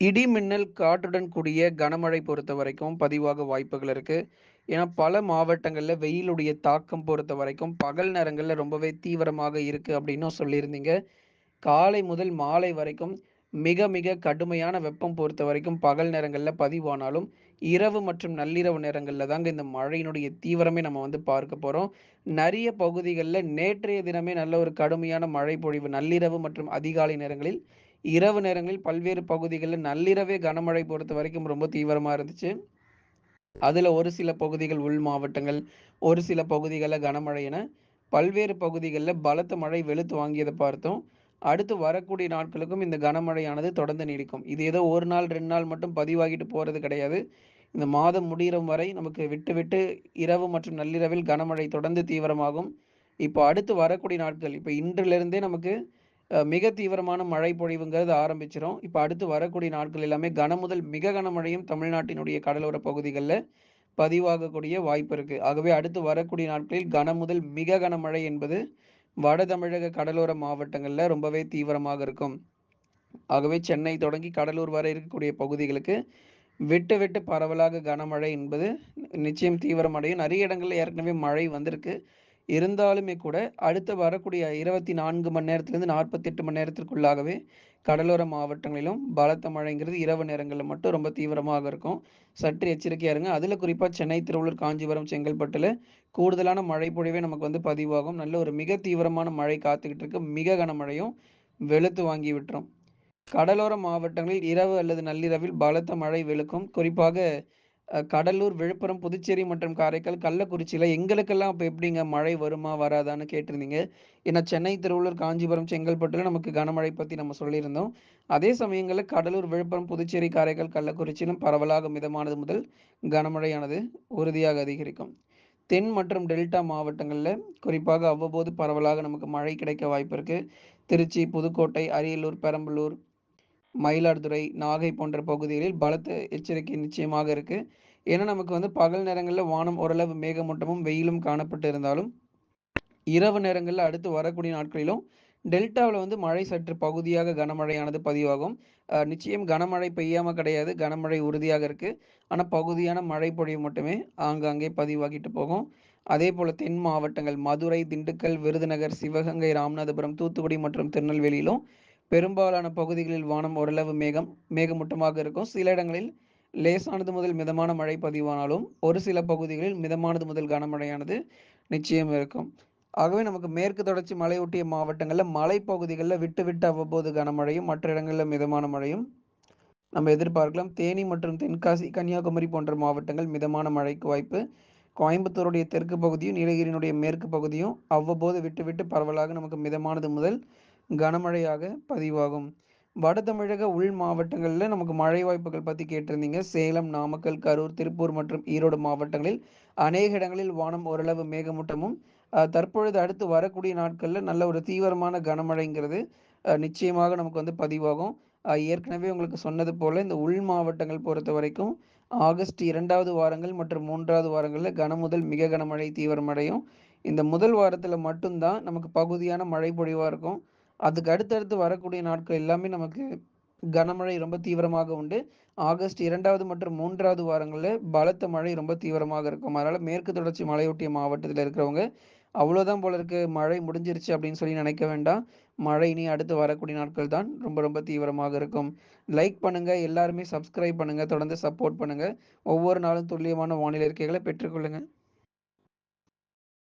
இடி, மின்னல், காற்றுடன் கூடிய கனமழை பொறுத்த வரைக்கும் பதிவாக வாய்ப்புகள் இருக்கு. ஏன்னா, பல மாவட்டங்களில் வெயிலுடைய தாக்கம் பொறுத்த வரைக்கும் பகல் நேரங்களில் ரொம்பவே தீவிரமாக இருக்குது அப்படின்னும் சொல்லியிருந்தீங்க. காலை முதல் மாலை வரைக்கும் மிக, மிக கடுமையான வெப்பம் பொறுத்த வரைக்கும் பகல் நேரங்களில் பதிவானாலும், இரவு மற்றும் நள்ளிரவு நேரங்களில் தாங்க இந்த மழையினுடைய தீவிரமே நம்ம வந்து பார்க்க போகிறோம் நிறைய பகுதிகளில் நேற்றைய தினமே நல்ல ஒரு கடுமையான மழை பொழிவு நள்ளிரவு மற்றும் அதிகாலை நேரங்களில், இரவு நேரங்களில் பல்வேறு பகுதிகளில் நள்ளிரவே கனமழை பொறுத்த வரைக்கும் ரொம்ப தீவிரமா இருந்துச்சு. அதுல ஒரு சில பகுதிகள் உள் மாவட்டங்கள், ஒரு சில பகுதிகளில் கனமழை என பல்வேறு பகுதிகளில் பலத்த மழை வெளுத்து வாங்கியதை பார்த்தோம். அடுத்து வரக்கூடிய நாட்களுக்கும் இந்த கனமழையானது தொடர்ந்து நீடிக்கும். இது ஏதோ ஒரு நாள், ரெண்டு நாள் மட்டும் பதிவாகிட்டு போறது கிடையாது. இந்த மாதம் முடிகிற வரை நமக்கு விட்டு, விட்டு இரவு மற்றும் நள்ளிரவில் கனமழை தொடர்ந்து தீவிரமாகும். இப்போ அடுத்து வரக்கூடிய நாட்கள், இப்போ இன்றிலிருந்தே நமக்கு மிக தீவிரமான மழை பொழிவுங்கிறது ஆரம்பிச்சிடும் இப்போ அடுத்து வரக்கூடிய நாட்கள் எல்லாமே கனமுதல் மிக கனமழையும் தமிழ்நாட்டினுடைய கடலோர பகுதிகளில் பதிவாகக்கூடிய வாய்ப்பு இருக்கு. ஆகவே அடுத்து வரக்கூடிய நாட்களில் கன முதல் மிக கனமழை என்பது வட தமிழக கடலோர மாவட்டங்களில் ரொம்பவே தீவிரமாக இருக்கும். ஆகவே சென்னை தொடங்கி கடலூர் வரை இருக்கக்கூடிய பகுதிகளுக்கு விட்டு, விட்டு பரவலாக கனமழை என்பது நிச்சயம் தீவிரமடையும். நிறைய இடங்களில் ஏற்கனவே மழை வந்திருக்கு. இருந்தாலுமே கூட அடுத்து வரக்கூடிய 24 மணி நேரத்திலிருந்து 48 மணி நேரத்திற்குள்ளாகவே கடலோர மாவட்டங்களிலும் பலத்த மழைங்கிறது இரவு நேரங்களில் மட்டும் ரொம்ப தீவிரமாக இருக்கும். சற்று எச்சரிக்கையாக இருங்க. அதில் குறிப்பாக சென்னை, திருவள்ளூர், காஞ்சிபுரம், செங்கல்பட்டில் கூடுதலான மழை பொழிவே நமக்கு வந்து பதிவாகும். நல்ல ஒரு மிக தீவிரமான மழை காத்துக்கிட்டு இருக்கு. மிக கனமழையும் வெளுத்து வாங்கி விட்டுரும். கடலோர மாவட்டங்களில் இரவு அல்லது நள்ளிரவில் பலத்த மழை வெளுக்கும். குறிப்பாக கடலூர், விழுப்புரம், புதுச்சேரி மற்றும் காரைக்கால், கள்ளக்குறிச்சியில் எங்களுக்கெல்லாம் அப்போ எப்படிங்க மழை வருமா? வராதான்னு கேட்டிருந்தீங்க. ஏன்னா சென்னை, திருவள்ளூர், காஞ்சிபுரம், செங்கல்பட்டுல நமக்கு கனமழை பற்றி நம்ம சொல்லியிருந்தோம். அதே சமயங்களில் கடலூர், விழுப்புரம், புதுச்சேரி, காரைக்கால், கள்ளக்குறிச்சியிலும் பரவலாக மிதமானது முதல் கனமழையானது உறுதியாக அதிகரிக்கும். தென் மற்றும் டெல்டா மாவட்டங்களில் குறிப்பாக அவ்வப்போது பரவலாக நமக்கு மழை கிடைக்க வாய்ப்பு இருக்குது திருச்சி, புதுக்கோட்டை, அரியலூர், பெரம்பலூர், மயிலாடுதுறை, நாகை போன்ற பகுதிகளில் பலத்த எச்சரிக்கை நிச்சயமாக இருக்கு. ஏன்னா, நமக்கு வந்து பகல் நேரங்களில் வானம் ஓரளவு மேகமூட்டமும், வெயிலும் காணப்பட்டு இருந்தாலும், இரவு நேரங்களில் அடுத்து வரக்கூடிய நாட்களிலும் டெல்டாவில் வந்து மழை சற்று பகுதியாக கனமழையானது பதிவாகும். நிச்சயம் கனமழை பெய்யாமல் கிடையாது. கனமழை உறுதியாக இருக்கு. ஆனால் பகுதியான மழை பொழிவு மட்டுமே ஆங்காங்கே பதிவாகிட்டு போகும். அதே போல் தென் மாவட்டங்கள் மதுரை, திண்டுக்கல், விருதுநகர், சிவகங்கை, ராமநாதபுரம், தூத்துக்குடி மற்றும் திருநெல்வேலியிலும் பெரும்பாலான பகுதிகளில் வானம் ஓரளவு மேகம் மேகமூட்டமாக இருக்கும். சில இடங்களில் லேசானது முதல் மிதமான மழை பதிவானாலும், ஒரு சில பகுதிகளில் மிதமானது முதல் கனமழையானது நிச்சயம் இருக்கும். ஆகவே நமக்கு மேற்கு தொடர்ச்சி மலையொட்டிய மாவட்டங்களில் மலைப்பகுதிகளில் விட்டு, விட்டு அவ்வப்போது கனமழையும், மற்ற இடங்களில் மிதமான மழையும் நம்ம எதிர்பார்க்கலாம். தேனி மற்றும் தென்காசி, கன்னியாகுமரி போன்ற மாவட்டங்கள் மிதமான மழைக்கு வாய்ப்பு. கோயம்புத்தூருடைய தெற்கு பகுதியும், நீலகிரியினுடைய மேற்கு பகுதியும் அவ்வப்போது விட்டு, விட்டு பரவலாக நமக்கு மிதமானது முதல் கனமழையாக பதிவாகும். வட தமிழக உள் மாவட்டங்களில் நமக்கு மழை வாய்ப்புகள் பற்றி கேட்டிருந்தீங்க. சேலம், நாமக்கல், கரூர், திருப்பூர் மற்றும் ஈரோடு மாவட்டங்களில் அநேக இடங்களில் வானம் ஓரளவு மேகமூட்டமும், தற்பொழுது அடுத்து வரக்கூடிய நாட்களில் நல்ல ஒரு தீவிரமான கனமழைங்கிறது நிச்சயமாக நமக்கு வந்து பதிவாகும். ஏற்கனவே உங்களுக்கு சொன்னது போல இந்த உள் மாவட்டங்கள் பொறுத்த வரைக்கும் ஆகஸ்ட் இரண்டாவது வாரங்கள் மற்றும் மூன்றாவது வாரங்களில் கன முதல் மிக கனமழை தீவிரமடையும். இந்த முதல் வாரத்தில் மட்டும்தான் நமக்கு பகுதியான மழை பொழிவாக இருக்கும். அதுக்கு அடுத்தடுத்து வரக்கூடிய நாட்கள் எல்லாமே நமக்கு கனமழை ரொம்ப தீவிரமாக உண்டு. ஆகஸ்ட் இரண்டாவது மற்றும் மூன்றாவது வாரங்களில் பலத்த மழை ரொம்ப தீவிரமாக இருக்கும். அதனால் மேற்கு தொடர்ச்சி மலையொட்டிய மாவட்டத்தில் இருக்கிறவங்க, அவ்வளோதான் போல இருக்கு மழை முடிஞ்சிருச்சு அப்படின்னு சொல்லி நினைக்க வேண்டாம். மழை இனி அடுத்து வரக்கூடிய நாட்கள் தான் ரொம்ப, ரொம்ப தீவிரமாக இருக்கும். லைக் பண்ணுங்க. எல்லாருமே சப்ஸ்கிரைப் பண்ணுங்க. தொடர்ந்து சப்போர்ட் பண்ணுங்க. ஒவ்வொரு நாளும் துல்லியமான வானிலை இருக்கைகளை பெற்றுக்கொள்ளுங்க.